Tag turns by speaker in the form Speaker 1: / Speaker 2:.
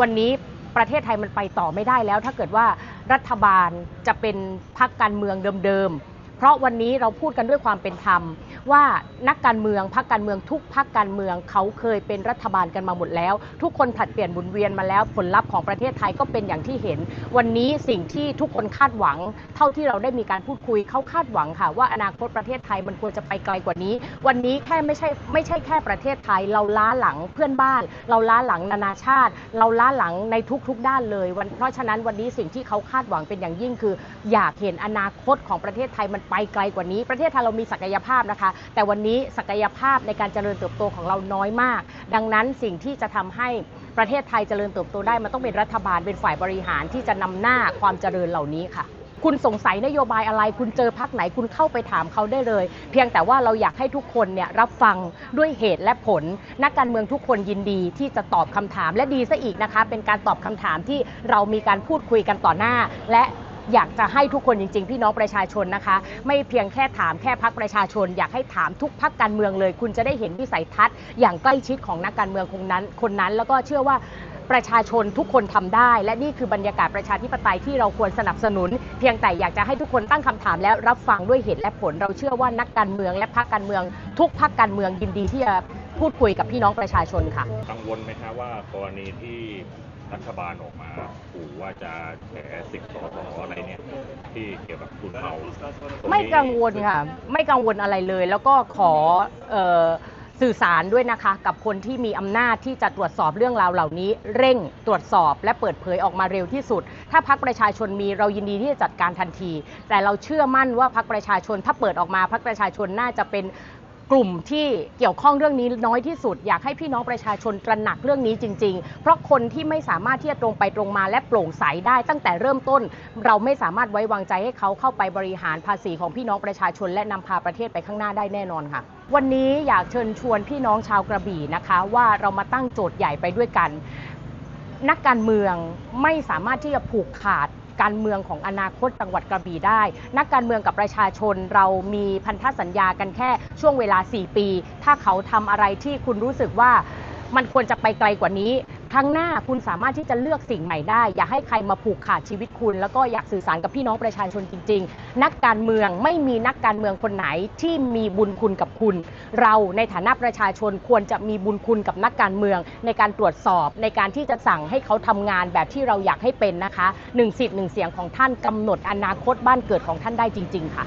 Speaker 1: วันนี้ประเทศไทยมันไปต่อไม่ได้แล้ว ถ้าเกิดว่ารัฐบาลจะเป็นพรรคการเมืองเดิมๆ เพราะวันนี้เราพูดกันด้วยความเป็นธรรม ว่านักการเมืองพรรคการเมืองทุกพรรคการเมืองเขาเคยเป็นรัฐบาลกันมาหมดแล้ว ทุกคนผลัดเปลี่ยนหมุนเวียนมาแล้วผลลัพธ์ของประเทศไทยก็เป็นอย่างที่เห็น วันนี้สิ่งที่ทุกคนคาดหวัง เท่าที่เราได้มีการพูดคุยเขาคาดหวังค่ะ ว่าอนาคตประเทศไทยมันควรจะไปไกลกว่านี้ วันนี้แค่ไม่ใช่ไม่ใช่แค่ประเทศไทย เราล้าหลังเพื่อนบ้าน เราล้าหลังนานาชาติ เราล้าหลังในทุกๆด้านเลยวันเพราะฉะนั้นวันนี้สิ่งที่เขาคาดหวังเป็นอย่างยิ่งคือ อยากเห็นอนาคตของประเทศไทยมันไปไกลกว่านี้ ประเทศไทยเรามีศักยภาพนะคะแต่วันนี้ศักยภาพในการเจริญเติบโตของเราน้อยมาก ดังนั้นสิ่งที่จะทำให้ประเทศไทยเจริญเติบโตได้มันต้องเป็นรัฐบาลเป็นฝ่ายบริหารที่จะนำหน้าความเจริญเหล่านี้ค่ะคุณสงสัยนโยบายอะไร คุณเจอพักไหนคุณเข้าไปถามเขาได้เลย เพียงแต่ว่าเราอยากให้ทุกคนเนี่ยรับฟังด้วยเหตุและผล นักการเมืองทุกคนยินดีที่จะตอบคำถามและดีซะอีกนะคะ เป็นการตอบคำถามที่เรามีการพูดคุยกันต่อหน้า และ อยากจะให้ทุกคนจริง ๆ พี่น้องประชาชนนะคะ ไม่เพียงแค่ถามแค่พักประชาชน อยากให้ถามทุกพักการเมืองเลย คุณจะได้เห็นวิสัยทัศน์ อย่างใกล้ชิดของนักการเมืองคนนั้น คนนั้นแล้วก็เชื่อว่าประชาชนทุกคนทำได้ และนี่คือบรรยากาศประชาธิปไตยที่เราควรสนับสนุน เพียงแต่อยากจะให้ทุกคนตั้งคำถามแล้วรับฟังด้วยเหตุและผล เราเชื่อว่านักการเมืองและพรรคการเมือง ทุกพรรคการเมืองยินดีที่จะพูดคุยกับพี่น้องประชาชนค่ะ
Speaker 2: กังวลไหมคะว่ากรณีที่รัฐบาลออกมาขู่ว่าจะแฉสิทธิ์สอรเนี่ย ที่เกี่ยวกับทุนเผาตร
Speaker 1: ไม่
Speaker 2: นี้
Speaker 1: กังวลค่ะ ไม่กังวลอะไรเลย แล้วก็ขอเอ่อสื่อสารด้วยนะคะ กับคนที่มีอำนาจที่จะตรวจสอบเรื่องราวเหล่านี้ เร่งตรวจสอบและเปิดเผยออกมาเร็วที่สุด ถ้าพักประชาชนมีเรายินดีที่จะจัดการทันที แต่เราเชื่อมั่นว่าพักประชาชนถ้าเปิดออกมาพักประชาชนน่าจะเป็น กลุ่มที่เกี่ยวข้องเรื่องนี้น้อยที่สุด อยากให้พี่น้องประชาชนตระหนักเรื่องนี้จริง ๆ เพราะคนที่ไม่สามารถที่จะตรงไปตรงมาและโปร่งใสได้ ตั้งแต่เริ่มต้น เราไม่สามารถไว้วางใจให้เขาเข้าไปบริหารภาษีของพี่น้องประชาชน และนำพาประเทศไปข้างหน้าได้แน่นอนค่ะวันนี้อยากเชิญชวนพี่น้องชาวกระบี่นะคะ ว่าเรามาตั้งโจทย์ใหญ่ไปด้วยกัน นักการเมืองไม่สามารถที่จะผูกขาด การเมืองของอนาคตจังหวัดกระบี่ได้ นักการเมืองกับประชาชนเรามีพันธสัญญากันแค่ช่วงเวลา 4 ปี ถ้าเขาทำอะไรที่คุณรู้สึกว่ามันควรจะไปไกลกว่านี้ ครั้งหน้าคุณสามารถที่จะเลือกสิ่งใหม่ได้ อย่าให้ใครมาผูกขาดชีวิตคุณ แล้วก็อยากสื่อสารกับพี่น้องประชาชนจริง ๆ นักการเมืองไม่มีนักการเมืองคนไหนที่มีบุญคุณกับคุณ เราในฐานะประชาชนควรจะมีบุญคุณกับนักการเมือง ในการตรวจสอบในการที่จะสั่งให้เขาทำงานแบบที่เราอยากให้เป็นนะคะหนึ่งสิทธิ์หนึ่งเสียงของท่านกำหนดอนาคตบ้านเกิดของท่านได้จริง ๆ ค่ะ